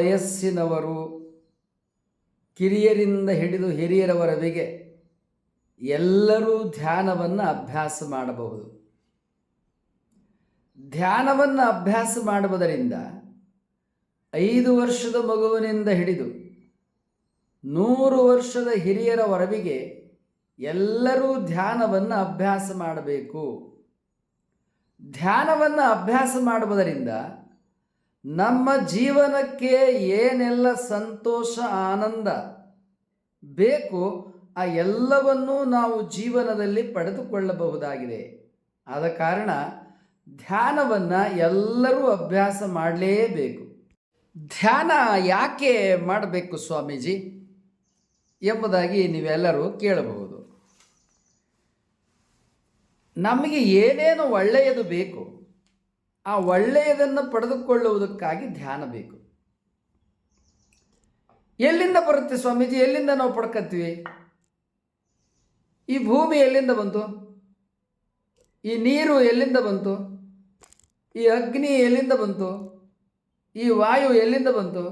ವಯಸ್ಸಿನವರು ಕಿರಿಯರಿಂದ ಹಿಡಿದು ಹಿರಿಯರವರೆಗೆ ಎಲ್ಲರೂ ಧ್ಯಾನವನ್ನು ಅಭ್ಯಾಸ ಮಾಡಬಹುದು. ಧ್ಯಾನವನ್ನು ಅಭ್ಯಾಸ ಮಾಡುವುದರಿಂದ ಐದು ವರ್ಷದ ಮಗುವಿನಿಂದ ಹಿಡಿದು ನೂರು ವರ್ಷದ ಹಿರಿಯರವರೆಗೆ ಎಲ್ಲರೂ ಧ್ಯಾನವನ್ನು ಅಭ್ಯಾಸ ಮಾಡಬೇಕು. ಧ್ಯಾನವನ್ನು ಅಭ್ಯಾಸ ಮಾಡುವುದರಿಂದ ನಮ್ಮ ಜೀವನಕ್ಕೆ ಏನೆಲ್ಲ ಸಂತೋಷ, ಆನಂದ ಬೇಕು ಆ ಎಲ್ಲವನ್ನೂ ನಾವು ಜೀವನದಲ್ಲಿ ಪಡೆದುಕೊಳ್ಳಬಹುದಾಗಿದೆ. ಆದ ಕಾರಣ ಧ್ಯಾನವನ್ನು ಎಲ್ಲರೂ ಅಭ್ಯಾಸ ಮಾಡಲೇಬೇಕು. ಧ್ಯಾನ ಯಾಕೆ ಮಾಡಬೇಕು ಸ್ವಾಮೀಜಿ ಎಂಬುದಾಗಿ ನೀವೆಲ್ಲರೂ ಕೇಳಬಹುದು. ನಮಗೆ ಏನೇನು ಒಳ್ಳೆಯದು ಬೇಕು ಆ ಒಳ್ಳೆಯದನ್ನು ಪಡೆದುಕೊಳ್ಳುವುದಕ್ಕಾಗಿ ಧ್ಯಾನ ಬೇಕು. ಎಲ್ಲಿಂದ ಬರುತ್ತೆ ಸ್ವಾಮೀಜಿ? ಎಲ್ಲಿಂದ ನಾವು ಪಡ್ಕತ್ತೀವಿ? ಈ ಭೂಮಿ ಎಲ್ಲಿಂದ ಬಂತು? ಈ ನೀರು ಎಲ್ಲಿಂದ ಬಂತು? ಈ ಅಗ್ನಿ ಎಲ್ಲಿಂದ ಬಂತು? ಈ ವಾಯು ಎಲ್ಲಿಂದ ಬಂತು?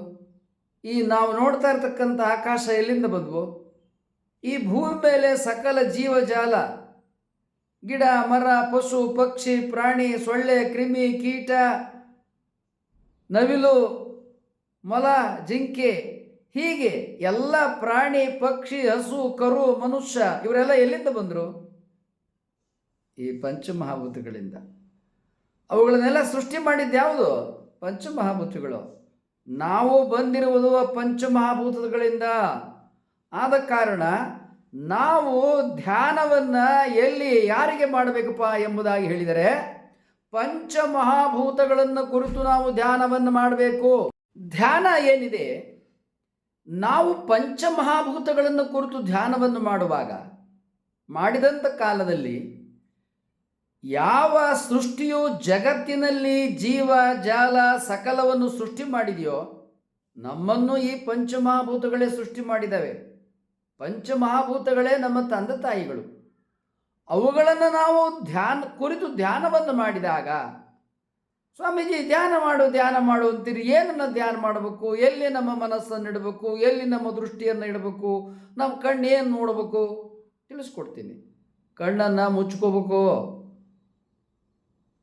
ಈ ನಾವು ನೋಡ್ತಾ ಇರ್ತಕ್ಕಂಥ ಆಕಾಶ ಎಲ್ಲಿಂದ ಬಂದ್ವು? ಈ ಭೂಮಿ ಮೇಲೆ ಸಕಲ ಜೀವಜಾಲ ಗಿಡ, ಮರ, ಪಶು, ಪಕ್ಷಿ, ಪ್ರಾಣಿ, ಸೊಳ್ಳೆ, ಕ್ರಿಮಿ, ಕೀಟ, ನವಿಲು, ಮೊಲ, ಜಿಂಕೆ, ಹೀಗೆ ಎಲ್ಲ ಪ್ರಾಣಿ, ಪಕ್ಷಿ, ಹಸು, ಕರು, ಮನುಷ್ಯ ಇವರೆಲ್ಲ ಎಲ್ಲಿಂದ ಬಂದರು? ಈ ಪಂಚಮಹಾಭೂತಗಳಿಂದ. ಅವುಗಳನ್ನೆಲ್ಲ ಸೃಷ್ಟಿ ಮಾಡಿದ್ದು ಯಾವುದು? ಪಂಚಮಹಾಭೂತಗಳು. ನಾವು ಬಂದಿರುವುದು ಪಂಚಮಹಾಭೂತಗಳಿಂದ. ಆದ ಕಾರಣ ನಾವು ಧ್ಯಾನವನ್ನು ಎಲ್ಲಿ ಯಾರಿಗೆ ಮಾಡಬೇಕಪ್ಪ ಎಂಬುದಾಗಿ ಹೇಳಿದರೆ, ಪಂಚಮಹಾಭೂತಗಳನ್ನು ಕುರಿತು ನಾವು ಧ್ಯಾನವನ್ನು ಮಾಡಬೇಕು. ಧ್ಯಾನ ಏನಿದೆ? ನಾವು ಪಂಚಮಹಾಭೂತಗಳನ್ನು ಕುರಿತು ಧ್ಯಾನವನ್ನು ಮಾಡುವಾಗ ಮಾಡಿದಂಥ ಕಾಲದಲ್ಲಿ ಯಾವ ಸೃಷ್ಟಿಯು ಜಗತ್ತಿನಲ್ಲಿ ಜೀವ, ಜಾಲ, ಸಕಲವನ್ನು ಸೃಷ್ಟಿ ಮಾಡಿದೆಯೋ, ನಮ್ಮನ್ನು ಈ ಪಂಚಮಹಾಭೂತಗಳೇ ಸೃಷ್ಟಿ ಮಾಡಿದ್ದಾವೆ ಪಂಚಮಹಾಭೂತಗಳೇ ನಮ್ಮ ತಂದೆ ತಾಯಿಗಳು. ಅವುಗಳನ್ನು ನಾವು ಧ್ಯಾನ, ಕುರಿತು ಧ್ಯಾನವನ್ನು ಮಾಡಿದಾಗ, ಸ್ವಾಮೀಜಿ ಧ್ಯಾನ ಮಾಡು ಧ್ಯಾನ ಮಾಡು ಅಂತೀರಿ. ಏನನ್ನು ಧ್ಯಾನ ಮಾಡಬೇಕು? ಎಲ್ಲಿ ನಮ್ಮ ಮನಸ್ಸನ್ನು ಇಡಬೇಕು? ಎಲ್ಲಿ ನಮ್ಮ ದೃಷ್ಟಿಯನ್ನು ಇಡಬೇಕು? ನಮ್ಮ ಕಣ್ಣು ಏನು ನೋಡಬೇಕು? ತಿಳಿಸ್ಕೊಡ್ತೀನಿ. ಕಣ್ಣನ್ನು ಮುಚ್ಕೋಬೇಕು.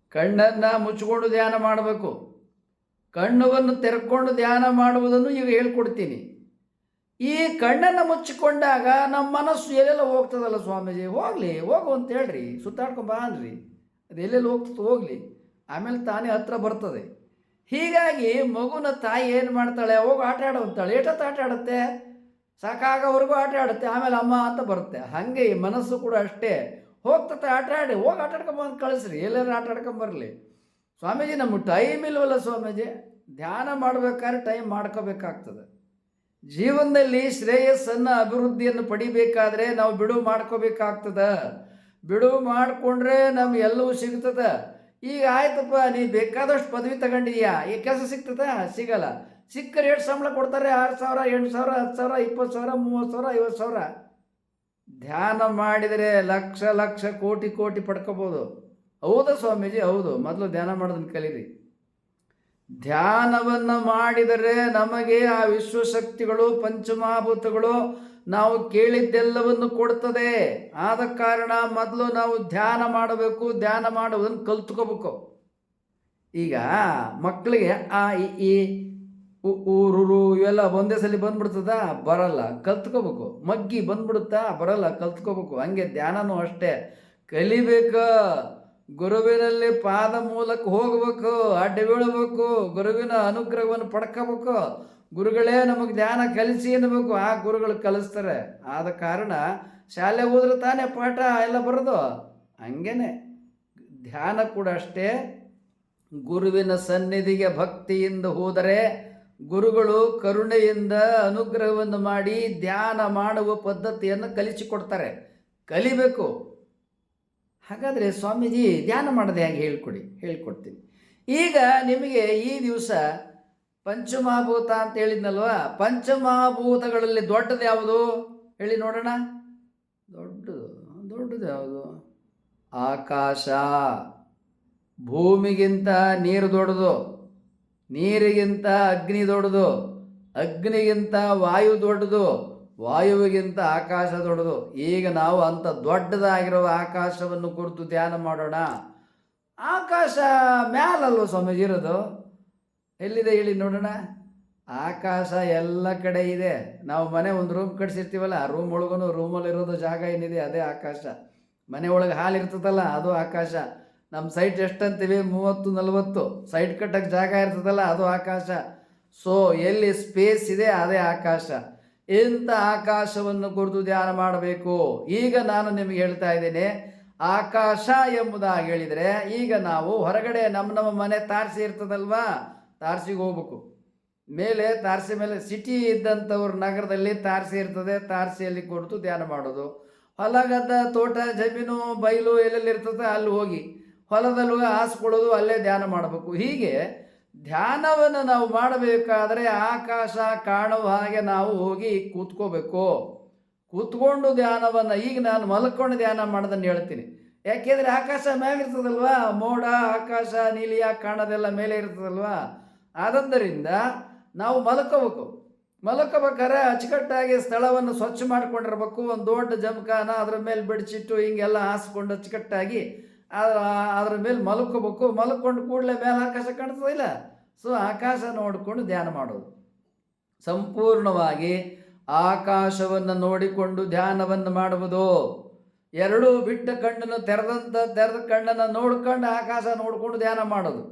ಕಣ್ಣನ್ನು ಮುಚ್ಕೊಂಡು ಧ್ಯಾನ ಮಾಡಬೇಕು. ಕಣ್ಣುವನ್ನು ತೆರೆಕೊಂಡು ಧ್ಯಾನ ಮಾಡುವುದನ್ನು ಈಗ ಹೇಳ್ಕೊಡ್ತೀನಿ. ಈ ಕಣ್ಣನ್ನು ಮುಚ್ಚಿಕೊಂಡಾಗ ನಮ್ಮ ಮನಸ್ಸು ಎಲ್ಲೆಲ್ಲ ಹೋಗ್ತದಲ್ಲ ಸ್ವಾಮೀಜಿ? ಹೋಗಲಿ, ಹೋಗು ಅಂತ ಹೇಳ್ರಿ. ಸುತ್ತಾಡ್ಕೊಂಡು ಬಾ ಅನ್ರಿ ಅದು ಎಲ್ಲೆಲ್ಲಿ ಹೋಗ್ತದೆ ಹೋಗಲಿ. ಆಮೇಲೆ ತಾನೇ ಹತ್ರ ಬರ್ತದೆ. ಹೀಗಾಗಿ ಮಗುನ ತಾಯಿ ಏನು ಮಾಡ್ತಾಳೆ? ಹೋಗಿ, ಆಟ ಆಡು ಅಂತಾಳೆ. ಏಟತ್ತು ಆಟ ಆಡುತ್ತೆ? ಸಾಕಾಗೋವರೆಗೂ ಆಟ ಆಡುತ್ತೆ, ಆಮೇಲೆ ಅಮ್ಮ ಅಂತ ಬರುತ್ತೆ. ಹಾಗೆ ಈ ಮನಸ್ಸು ಕೂಡ ಅಷ್ಟೇ. ಹೋಗ್ತತೆ, ಆಟ ಆಡಿ. ಹೋಗಿ, ಆಟ ಆಡ್ಕೊಂಬಂದು ಕಳಿಸ್ರಿ. ಎಲ್ಲರೂ ಆಟ ಆಡ್ಕೊಂಬರ್ಲಿ ಸ್ವಾಮೀಜಿ ನಮ್ಮ ಟೈಮ್ ಇಲ್ವಲ್ಲ ಸ್ವಾಮೀಜಿ? ಧ್ಯಾನ ಮಾಡ್ಬೇಕಾದ್ರೆ ಟೈಮ್ ಮಾಡ್ಕೋಬೇಕಾಗ್ತದೆ. ಜೀವನದಲ್ಲಿ ಶ್ರೇಯಸ್ಸನ್ನು ಅಭಿವೃದ್ಧಿಯನ್ನು ಪಡಿಬೇಕಾದ್ರೆ ನಾವು ಬಿಡುವು ಮಾಡ್ಕೋಬೇಕಾಗ್ತದೆ. ಬಿಡುವು ಮಾಡಿಕೊಂಡ್ರೆ ನಮ್ಗೆ ಎಲ್ಲವೂ ಸಿಗ್ತದೆ. ಈಗ ಆಯ್ತಪ್ಪ, ನೀ ಬೇಕಾದಷ್ಟು ಪದವಿ ತಗೊಂಡಿದ್ಯಾ? ಈ ಕೆಲಸ ಸಿಗ್ತದ? ಸಿಗಲ್ಲ. ಸಿಕ್ಕರೆ ಎಷ್ಟು ಸಂಬಳ ಕೊಡ್ತಾರೆ? ಆರು ಸಾವಿರ, ಎಂಟು ಸಾವಿರ, ಹತ್ತು ಸಾವಿರ, ಇಪ್ಪತ್ತು ಸಾವಿರ, ಮೂವತ್ತು ಸಾವಿರ, ಐವತ್ತು ಸಾವಿರ? ಧ್ಯಾನ ಮಾಡಿದರೆ ಲಕ್ಷ ಲಕ್ಷ ಕೋಟಿ ಕೋಟಿ ಪಡ್ಕೋಬೋದು. ಹೌದಾ ಸ್ವಾಮೀಜಿ? ಹೌದು. ಮೊದಲು ಧ್ಯಾನ ಮಾಡೋದನ್ನು ಕಲೀರಿ. ಧ್ಯಾನವನ್ನು ಮಾಡಿದರೆ ನಮಗೆ ಆ ವಿಶ್ವಶಕ್ತಿಗಳು, ಪಂಚಮಹಾಭೂತಗಳು ನಾವು ಕೇಳಿದ್ದೆಲ್ಲವನ್ನು ಕೊಡ್ತದೆ. ಆದ ಕಾರಣ ಮೊದಲು ನಾವು ಧ್ಯಾನ ಮಾಡಬೇಕು, ಧ್ಯಾನ ಮಾಡುವುದನ್ನು ಕಲ್ತ್ಕೋಬೇಕು. ಈಗ ಮಕ್ಕಳಿಗೆ ಆ ಈ ಊರು ಇವೆಲ್ಲ ಒಂದೇ ಸಲ ಬಂದ್ಬಿಡ್ತದ? ಬರಲ್ಲ. ಕಲ್ತ್ಕೋಬೇಕು. ಮಗ್ಗಿ ಬಂದ್ಬಿಡುತ್ತಾ? ಬರಲ್ಲ. ಕಲ್ತ್ಕೋಬೇಕು. ಹಂಗೆ ಧ್ಯಾನನೂ ಅಷ್ಟೇ. ಕಲಿಬೇಕು. ಗುರುವಿನಲ್ಲಿ ಪಾದ ಮೂಲಕ ಹೋಗ್ಬೇಕು, ಅಡ್ಡ ಬೀಳಬೇಕು, ಗುರುವಿನ ಅನುಗ್ರಹವನ್ನು ಪಡ್ಕೋಬೇಕು. ಗುರುಗಳೇ ನಮಗೆ ಧ್ಯಾನ ಕಲಿಸಿ ಅನ್ನಬೇಕು, ಆ ಗುರುಗಳು ಕಲಿಸ್ತಾರೆ. ಆದ ಕಾರಣ ಶಾಲೆ ಹೋದ್ರೆ ತಾನೇ ಪಾಠ ಎಲ್ಲ ಬರೋದು? ಹಂಗೇನೆ. ಧ್ಯಾನ ಕೂಡ ಅಷ್ಟೇ. ಗುರುವಿನ ಸನ್ನಿಧಿಗೆ ಭಕ್ತಿಯಿಂದ ಹೋದರೆ ಗುರುಗಳು ಕರುಣೆಯಿಂದ ಅನುಗ್ರಹವನ್ನು ಮಾಡಿ ಧ್ಯಾನ ಮಾಡುವ ಪದ್ಧತಿಯನ್ನು ಕಲಿಸಿಕೊಡ್ತಾರೆ. ಕಲಿಬೇಕು. ಹಾಗಾದರೆ ಸ್ವಾಮೀಜಿ ಧ್ಯಾನ ಮಾಡೋದು ಹಾಗೆ ಹೇಳ್ಕೊಡಿ, ಹೇಳ್ಕೊಡ್ತೀನಿ. ಈಗ ನಿಮಗೆ ಈ ದಿವಸ ಪಂಚಮಹಾಭೂತ ಅಂತ ಹೇಳಿದ್ನಲ್ವ? ಪಂಚಮಹಾಭೂತಗಳಲ್ಲಿ ದೊಡ್ಡದು ಯಾವುದು? ಹೇಳಿ ನೋಡೋಣ. ದೊಡ್ಡದು ದೊಡ್ಡದು ಯಾವುದು? ಆಕಾಶ. ಭೂಮಿಗಿಂತ ನೀರು ದೊಡ್ಡದು, ನೀರಿಗಿಂತ ಅಗ್ನಿ ದೊಡ್ಡದು, ಅಗ್ನಿಗಿಂತ ವಾಯು ದೊಡ್ಡದು ವಾಯುವಿಗಿಂತ ಆಕಾಶ ದೊಡ್ಡದು. ಈಗ ನಾವು ಅಂಥ ದೊಡ್ಡದಾಗಿರುವ ಆಕಾಶವನ್ನು ಕುರಿತು ಧ್ಯಾನ ಮಾಡೋಣ. ಆಕಾಶ ಮ್ಯಾಲಲ್ವ ಸ್ವಾಮೀಜಿ ಎಲ್ಲಿದೆ ಹೇಳಿ ನೋಡೋಣ. ಆಕಾಶ ಎಲ್ಲ ಕಡೆ ಇದೆ. ನಾವು ಮನೆ ಒಂದು ರೂಮ್ ಕಟ್ಸಿರ್ತೀವಲ್ಲ, ಆ ರೂಮ್ ಒಳಗೂ ರೂಮಲ್ಲಿ ಇರೋದು ಜಾಗ ಏನಿದೆ ಅದೇ ಆಕಾಶ. ಮನೆ ಒಳಗೆ ಹಾಲು ಇರ್ತದಲ್ಲ, ಅದು ಆಕಾಶ. ನಮ್ಮ ಸೈಟ್ ಎಷ್ಟಂತೀವಿ ಮೂವತ್ತು, ನಲವತ್ತು. ಸೈಟ್ ಕಟ್ಟಕ್ಕೆ ಜಾಗ ಇರ್ತದಲ್ಲ, ಅದು ಆಕಾಶ. ಸೊ ಎಲ್ಲಿ ಸ್ಪೇಸ್ ಇದೆ, ಅದೇ ಆಕಾಶ. ಇಂಥ ಆಕಾಶವನ್ನು ಕುರಿತು ಧ್ಯಾನ ಮಾಡಬೇಕು? ಈಗ ನಾನು ನಿಮಗೆ ಹೇಳ್ತಾ ಇದ್ದೇನೆ, ಆಕಾಶ ಎಂಬುದಾಗಿ ಹೇಳಿದರೆ, ಈಗ ನಾವು ಹೊರಗಡೆ ನಮ್ಮ ನಮ್ಮ ಮನೆ ತಾರಸಿ ಇರ್ತದಲ್ವಾ? ತಾರಸಿಗೆ ಹೋಗ್ಬೇಕು. ಮೇಲೆ ತಾರಸಿ ಮೇಲೆ ಸಿಟಿ ಇದ್ದಂಥವ್ರ ನಗರದಲ್ಲಿ ತಾರಸಿ ಇರ್ತದೆ, ತಾರಸಿಯಲ್ಲಿ ಕುರಿತು ಧ್ಯಾನ ಮಾಡೋದು. ಹೊಲ ಗದ್ದ ತೋಟ, ಜಮೀನು ಬಯಲು ಎಲ್ಲೆಲ್ಲಿ ಇರ್ತದೆ ಅಲ್ಲಿ ಹೋಗಿ ಹೊಲದಲ್ಲೂ ಹಾಸ್ಕೊಳ್ಳೋದು, ಅಲ್ಲೇ ಧ್ಯಾನ ಮಾಡಬೇಕು. ಹೀಗೆ ಧ್ಯಾನವನ್ನು ನಾವು ಮಾಡಬೇಕಾದರೆ ಆಕಾಶ ಕಾಣುವ ಹಾಗೆ ನಾವು ಹೋಗಿ ಕೂತ್ಕೋಬೇಕು. ಕೂತ್ಕೊಂಡು ಧ್ಯಾನವನ್ನು ಈಗ ನಾನು ಮಲ್ಕೊಂಡು ಧ್ಯಾನ ಮಾಡೋದನ್ನು ಹೇಳ್ತೀನಿ. ಯಾಕೆಂದರೆ ಆಕಾಶ ಮ್ಯಾಗಿರ್ತದಲ್ವಾ ಮೋಡ, ಆಕಾಶ ನೀಲಿಯ ಕಾಣೋದೆಲ್ಲ ಮೇಲೆ ಇರ್ತದಲ್ವಾ? ಆದ್ದರಿಂದ ನಾವು ಮಲ್ಕೋಬೇಕು. ಮಲ್ಕೋಬೇಕಾದ್ರೆ ಅಚ್ಚುಕಟ್ಟಾಗಿ ಸ್ಥಳವನ್ನು ಸ್ವಚ್ಛ ಮಾಡ್ಕೊಂಡಿರ್ಬೇಕು. ಒಂದು ದೊಡ್ಡ ಜಮಖಾನ, ಅದ್ರ ಮೇಲೆ ಬಿಡಿಸಿಟ್ಟು ಹಿಂಗೆಲ್ಲ ಹಾಸ್ಕೊಂಡು ಅಚ್ಚುಕಟ್ಟಾಗಿ ಅದ್ರ ಅದ್ರ ಮೇಲೆ ಮಲ್ಕೋಬೇಕು, ಮಲ್ಕೊಂಡು ಕೂಡಲೇ ಮೇಲೆ ಆಕಾಶ ಕಾಣ್ತದಿಲ್ಲ ಸೊ ಆಕಾಶ ನೋಡಿಕೊಂಡು ಧ್ಯಾನ ಮಾಡೋದು. ಸಂಪೂರ್ಣವಾಗಿ ಆಕಾಶವನ್ನು ನೋಡಿಕೊಂಡು ಧ್ಯಾನವನ್ನು ಮಾಡುವುದು. ಎರಡೂ ಬಿಟ್ಟ ಕಣ್ಣನ್ನು ತೆರೆದಂಥ ತೆರೆದ ಕಣ್ಣನ್ನು ನೋಡ್ಕೊಂಡು ಆಕಾಶ ನೋಡಿಕೊಂಡು ಧ್ಯಾನ ಮಾಡೋದು.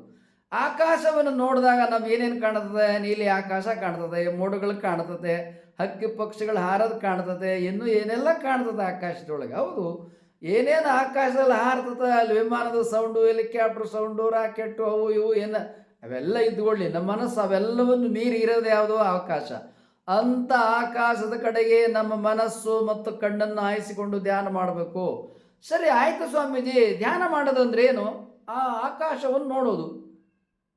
ಆಕಾಶವನ್ನು ನೋಡಿದಾಗ ನಮ್ಗೆ ಏನೇನು ಕಾಣ್ತದೆ? ನೀಲಿ ಆಕಾಶ ಕಾಣ್ತದೆ, ಮೋಡಗಳು ಕಾಣ್ತದೆ, ಹಕ್ಕಿ ಪಕ್ಷಿಗಳು ಹಾರೋದು ಕಾಣ್ತದೆ, ಇನ್ನೂ ಏನೆಲ್ಲ ಕಾಣ್ತದೆ ಆಕಾಶದೊಳಗೆ? ಹೌದು ಏನೇನು ಆಕಾಶದಲ್ಲಿ ಹಾರ್ತದೆ, ಅಲ್ಲಿ ವಿಮಾನದ ಸೌಂಡು ಹೆಲಿಕಾಪ್ಟರ್ ಸೌಂಡು ರಾಕೆಟ್ಟು ಅವು ಇವು, ಏನು ಅವೆಲ್ಲ ಇದ್ಕೊಳ್ಳಿ. ನಮ್ಮ ಮನಸ್ಸು ಅವೆಲ್ಲವನ್ನು ಮೀರಿ ಇರೋದು ಯಾವುದೋ ಅವಕಾಶ ಅಂಥ ಆಕಾಶದ ಕಡೆಗೆ ನಮ್ಮ ಮನಸ್ಸು ಮತ್ತು ಕಣ್ಣನ್ನು ಆಯಿಸಿಕೊಂಡು ಧ್ಯಾನ ಮಾಡಬೇಕು. ಸರಿ, ಆಯಿತು ಸ್ವಾಮೀಜಿ. ಧ್ಯಾನ ಮಾಡೋದಂದ್ರೆ ಏನು ಆ ಆಕಾಶವನ್ನು ನೋಡೋದು.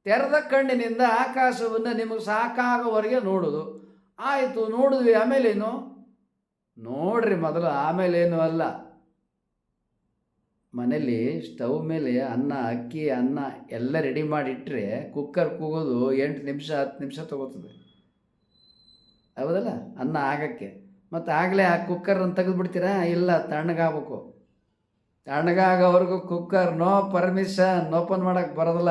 ತೆರೆದ ಕಣ್ಣಿನಿಂದ ಆಕಾಶವನ್ನು ನಿಮಗೆ ಸಾಕಾಗೋವರೆಗೆ ನೋಡೋದು. ಆಯಿತು, ನೋಡಿದ್ವಿ. ಆಮೇಲೇನು? ನೋಡ್ರಿ ಮೊದಲು. ಆಮೇಲೇನು ಅಲ್ಲ. ಮನೇಲಿ ಸ್ಟವ್ ಮೇಲೆ ಅನ್ನ, ಅಕ್ಕಿ, ಅನ್ನ ಎಲ್ಲ ರೆಡಿ ಮಾಡಿಟ್ಟರೆ ಕುಕ್ಕರ್ ಕೂಗೋದು ಎಂಟು ನಿಮಿಷ, ಹತ್ತು ನಿಮಿಷ ತಗೋತದೆ. ಹೌದಲ್ಲ? ಅನ್ನ ಆಗಕ್ಕೆ. ಮತ್ತು ಆಗಲೇ ಆ ಕುಕ್ಕರನ್ನು ತೆಗೆದುಬಿಡ್ತೀರಾ? ಇಲ್ಲ, ತಣ್ಣಗಾಗಬೇಕು. ತಣ್ಣಗಾಗೋವರೆಗೂ ಕುಕ್ಕರ್ ನೋ ಪರ್ಮಿಷನ್ ಓಪನ್ ಮಾಡೋಕ್ಕೆ ಬರೋದಿಲ್ಲ.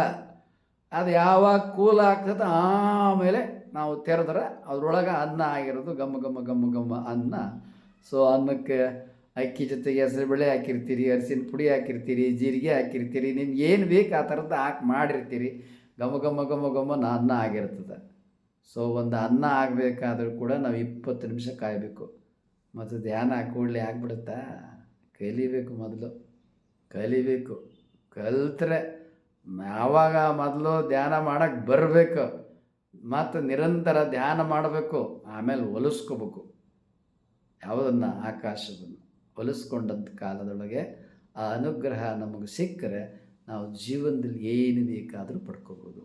ಅದು ಯಾವಾಗ ಕೂಲ್ ಆಗ್ತದೆ ಆಮೇಲೆ ನಾವು ತೆರೆದ್ರೆ ಅದರೊಳಗೆ ಅನ್ನ ಆಗಿರೋದು ಗಮ್ಮ ಗಮ್ಮ ಗಮ್ಮ ಗಮ್ಮ ಅನ್ನ. ಸೊ ಅನ್ನಕ್ಕೆ ಅಕ್ಕಿ ಜೊತೆಗೆ ಹೆಸರು ಬೇಳೆ ಹಾಕಿರ್ತೀರಿ, ಅರಿಶಿನ ಪುಡಿ ಹಾಕಿರ್ತೀರಿ, ಜೀರಿಗೆ ಹಾಕಿರ್ತೀರಿ ನಿಮ್ಗೆ ಏನು ಬೇಕು ಆ ಥರದ್ದು ಹಾಕಿ ಮಾಡಿರ್ತೀರಿ. ಘಮ ಘಮ ಘಮ ಘಮನ ಅನ್ನ ಆಗಿರ್ತದೆ. ಸೊ ಒಂದು ಅನ್ನ ಆಗಬೇಕಾದ್ರೂ ಕೂಡ ನಾವು ಇಪ್ಪತ್ತು ನಿಮಿಷ ಕಾಯಬೇಕು. ಮತ್ತು ಧ್ಯಾನ ಕೂಡಲಿ ಆಗ್ಬಿಡುತ್ತಾ? ಕಲಿಬೇಕು ಮೊದಲು. ಕಲಿಬೇಕು. ಕಲ್ತ್ರೆ ಯಾವಾಗ ಮೊದಲು ಧ್ಯಾನ ಮಾಡೋಕ್ಕೆ ಬರಬೇಕು. ಮತ್ತು ನಿರಂತರ ಧ್ಯಾನ ಮಾಡಬೇಕು. ಆಮೇಲೆ ಒಲಿಸ್ಕೋಬೇಕು. ಯಾವುದನ್ನು? ಆಕಾಶವನ್ನು. ಹೊಲಿಸ್ಕೊಂಡಂಥ ಕಾಲದೊಳಗೆ ಆ ಅನುಗ್ರಹ ನಮಗೆ ಸಿಕ್ಕರೆ ನಾವು ಜೀವನದಲ್ಲಿ ಏನು ಬೇಕಾದರೂ ಪಡ್ಕೋಬೋದು.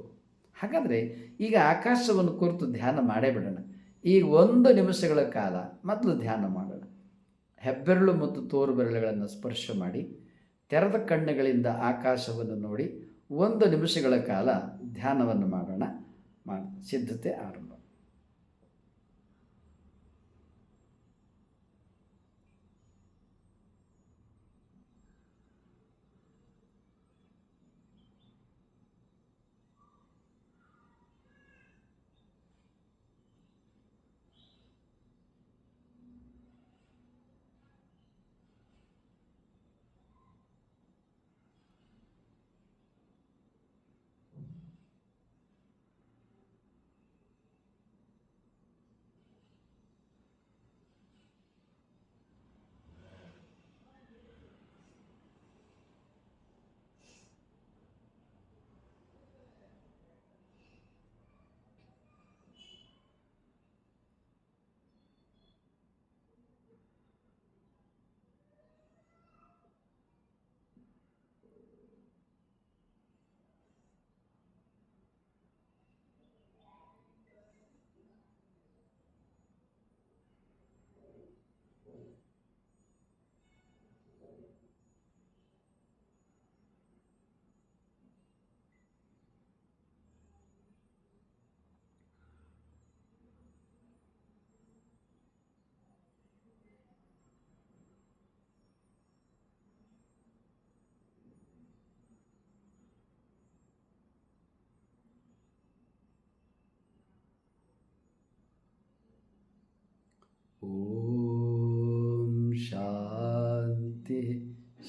ಹಾಗಾದರೆ ಈಗ ಆಕಾಶವನ್ನು ಕುರಿತು ಧ್ಯಾನ ಮಾಡೇ ಬಿಡೋಣ. ಈಗ ಒಂದು ನಿಮಿಷಗಳ ಕಾಲ ಮೊದಲು ಧ್ಯಾನ ಮಾಡೋಣ. ಹೆಬ್ಬೆರಳು ಮತ್ತು ತೋರು ಬೆರಳುಗಳನ್ನು ಸ್ಪರ್ಶ ಮಾಡಿ, ತೆರೆದ ಕಣ್ಣುಗಳಿಂದ ಆಕಾಶವನ್ನು ನೋಡಿ ಒಂದು ನಿಮಿಷಗಳ ಕಾಲ ಧ್ಯಾನವನ್ನು ಮಾಡೋಣ. ಮಾಡಿ, ಸಿದ್ಧತೆ ಆರಂಭ.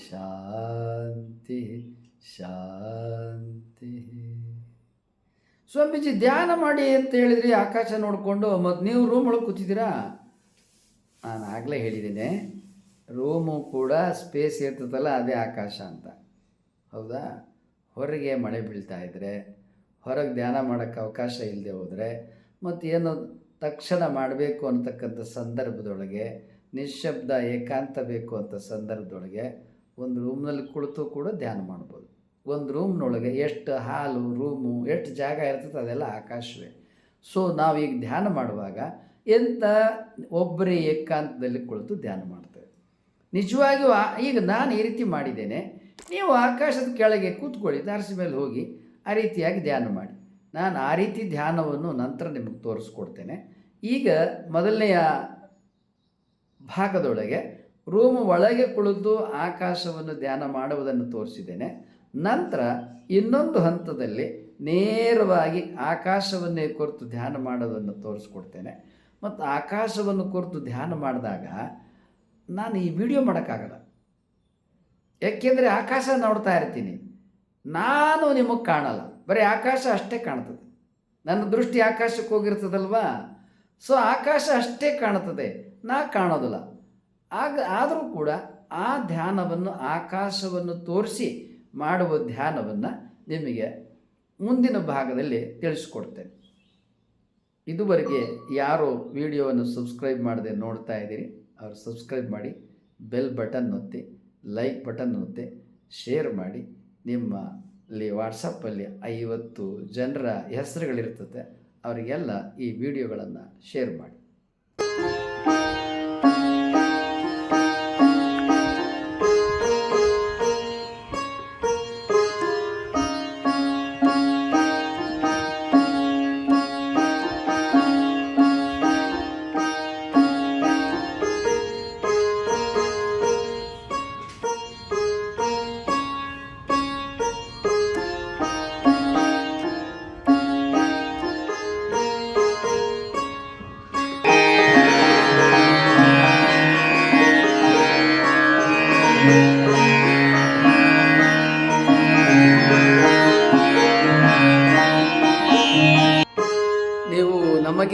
ಶಾಂತಿ ಶಾಂತಿ ಸ್ವಾಮೀಜಿ, ಧ್ಯಾನ ಮಾಡಿ ಅಂತ ಹೇಳಿದ್ರಿ, ಆಕಾಶ ನೋಡಿಕೊಂಡು ಮತ್ತು ನೀವು ರೂಮ್ ಒಳಗೆ ಕೂತಿದ್ದೀರಾ? ನಾನು ಆಗಲೇ ಹೇಳಿದ್ದೀನಿ ರೂಮು ಕೂಡ ಸ್ಪೇಸ್ ಇರ್ತದಲ್ಲ, ಅದೇ ಆಕಾಶ ಅಂತ. ಹೌದಾ? ಹೊರಗೆ ಮಳೆ ಬೀಳ್ತಾ ಇದ್ದರೆ ಹೊರಗೆ ಧ್ಯಾನ ಮಾಡೋಕ್ಕೆ ಅವಕಾಶ ಇಲ್ಲದೆ ಹೋದರೆ ಮತ್ತು ಏನು ತಕ್ಷಣ ಮಾಡಬೇಕು ಅನ್ನತಕ್ಕಂಥ ಸಂದರ್ಭದೊಳಗೆ ನಿಶ್ಶಬ್ದ ಏಕಾಂತ ಬೇಕು ಅಂತ ಸಂದರ್ಭದೊಳಗೆ ಒಂದು ರೂಮ್ನಲ್ಲಿ ಕುಳಿತು ಕೂಡ ಧ್ಯಾನ ಮಾಡ್ಬೋದು. ಒಂದು ರೂಮ್ನೊಳಗೆ ಎಷ್ಟು ಹಾಲು, ರೂಮು, ಎಷ್ಟು ಜಾಗ ಇರ್ತದೆ ಅದೆಲ್ಲ ಆಕಾಶವೇ. ಸೊ ನಾವೀಗ ಧ್ಯಾನ ಮಾಡುವಾಗ ಎಂಥ ಒಬ್ಬರೇ ಏಕಾಂತದಲ್ಲಿ ಕುಳಿತು ಧ್ಯಾನ ಮಾಡ್ತೇವೆ. ನಿಜವಾಗಿಯೂ ಈಗ ನಾನು ಈ ರೀತಿ ಮಾಡಿದ್ದೇನೆ. ನೀವು ಆಕಾಶದ ಕೆಳಗೆ ಕೂತ್ಕೊಳ್ಳಿ ತಾರಸಿ ಮೇಲೆ ಹೋಗಿ ಆ ರೀತಿಯಾಗಿ ಧ್ಯಾನ ಮಾಡಿ. ನಾನು ಆ ರೀತಿ ಧ್ಯಾನವನ್ನು ನಂತರ ನಿಮಗೆ ತೋರಿಸ್ಕೊಡ್ತೇನೆ. ಈಗ ಮೊದಲನೆಯ ಭಾಗದೊಳಗೆ ರೂಮ್ ಒಳಗೆ ಕುಳಿತು ಆಕಾಶವನ್ನು ಧ್ಯಾನ ಮಾಡುವುದನ್ನು ತೋರಿಸಿದ್ದೇನೆ. ನಂತರ ಇನ್ನೊಂದು ಹಂತದಲ್ಲಿ ನೇರವಾಗಿ ಆಕಾಶವನ್ನೇ ಕುರಿತು ಧ್ಯಾನ ಮಾಡೋದನ್ನು ತೋರಿಸ್ಕೊಡ್ತೇನೆ. ಮತ್ತು ಆಕಾಶವನ್ನು ಕುರಿತು ಧ್ಯಾನ ಮಾಡಿದಾಗ ನಾನು ಈ ವಿಡಿಯೋ ಮಾಡೋಕ್ಕಾಗಲ್ಲ. ಯಾಕೆಂದರೆ ಆಕಾಶ ನೋಡ್ತಾ ಇರ್ತೀನಿ. ನಾನು ನಿಮಗೆ ಕಾಣಲ್ಲ. ಬರೀ ಆಕಾಶ ಅಷ್ಟೇ ಕಾಣ್ತದೆ. ನನ್ನ ದೃಷ್ಟಿ ಆಕಾಶಕ್ಕೆ ಹೋಗಿರ್ತದಲ್ವಾ? ಸೊ ಆಕಾಶ ಅಷ್ಟೇ ಕಾಣ್ತದೆ. ನಾ ಕಾಣೋದಿಲ್ಲ. ಆಗ ಆದರೂ ಕೂಡ ಆ ಧ್ಯಾನವನ್ನು, ಆಕಾಶವನ್ನು ತೋರಿಸಿ ಮಾಡುವ ಧ್ಯಾನವನ್ನು ನಿಮಗೆ ಮುಂದಿನ ಭಾಗದಲ್ಲಿ ತಿಳಿಸ್ಕೊಡ್ತೇನೆ. ಇದುವರೆಗೆ ಯಾರು ವಿಡಿಯೋವನ್ನು ಸಬ್ಸ್ಕ್ರೈಬ್ ಮಾಡದೆ ನೋಡ್ತಾ ಇದ್ದೀರಿ, ಅವರು ಸಬ್ಸ್ಕ್ರೈಬ್ ಮಾಡಿ, ಬೆಲ್ ಬಟನ್ ಒತ್ತಿ, ಲೈಕ್ ಬಟನ್ ಒತ್ತಿ, ಶೇರ್ ಮಾಡಿ. ನಿಮ್ಮಲ್ಲಿ ವಾಟ್ಸಪ್ಪಲ್ಲಿ ಐವತ್ತು ಜನರ ಹೆಸರುಗಳಿರ್ತದೆ, ಅವರಿಗೆಲ್ಲ ಈ ವಿಡಿಯೋಗಳನ್ನು ಶೇರ್ ಮಾಡಿ.